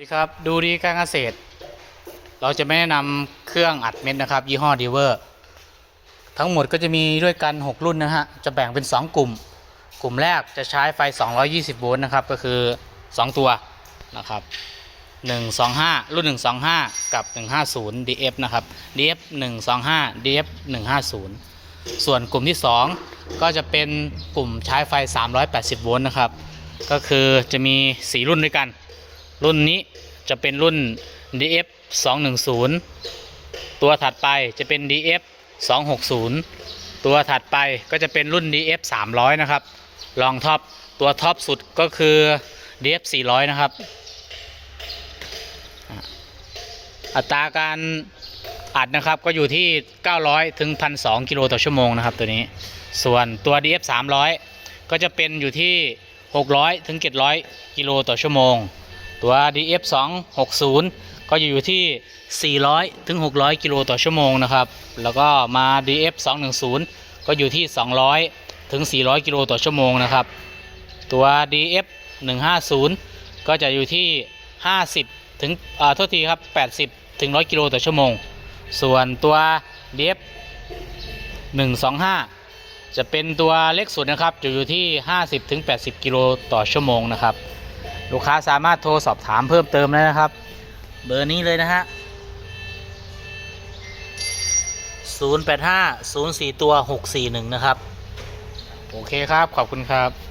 สวัสดีครับ ดูดีการเกษตร เราจะไม่แนะนำเครื่องอัดเม็ดนะครับ ยี่ห้อดีเวอร์ ทั้งหมดก็จะมีด้วยกัน 6 รุ่นนะฮะ จะแบ่งเป็น 2 กลุ่ม กลุ่มแรกจะใช้ไฟ 220 โวลต์นะครับ ก็คือ 2 ตัวนะครับ 125 รุ่น 125 กับ 150 DF นะครับ DF 125 DF 150 ส่วนกลุ่มที่ 2 ก็จะเป็นกลุ่มใช้ไฟ 380 โวลต์นะครับ ก็คือจะมี 4 รุ่นด้วยกัน รุ่นนี้จะเป็นรุ่น DF 210 ตัวถัดไปจะเป็น DF 260 ตัวถัดไปก็จะเป็นรุ่น DF 300 นะครับ รองท็อป ตัวท็อปสุดก็คือ DF 400 นะครับ อัตราการอัดนะครับก็อยู่ที่ 900 ถึง 1,200 กิโลต่อชั่วโมงนะครับตัวนี้ ส่วนตัว DF 300 ก็จะเป็นอยู่ที่ 600 ถึง 700 กิโลต่อชั่วโมง ตัว DF 260 ก็อยู่ที่ 400ถึง600 กิโลต่อชั่วโมงนะครับ แล้วก็มา DF 210 ก็อยู่ที่ 200ถึง400 กิโลต่อชั่วโมงนะครับ ตัว DF 150 ก็จะอยู่ที่ 50ถึงอ่าโทษทีครับ 80ถึง100 กิโลต่อชั่วโมง ส่วนตัว DF 125 จะเป็นตัวเล็กสุดนะครับจะอยู่ที่ 50ถึง80 กิโลต่อชั่วโมงนะครับ ลูกค้าสามารถโทรสอบถามเพิ่มเติมได้นะครับ เบอร์นี้เลยนะฮะ 085 04ตัว 641 นะครับ โอเคครับ ขอบคุณครับ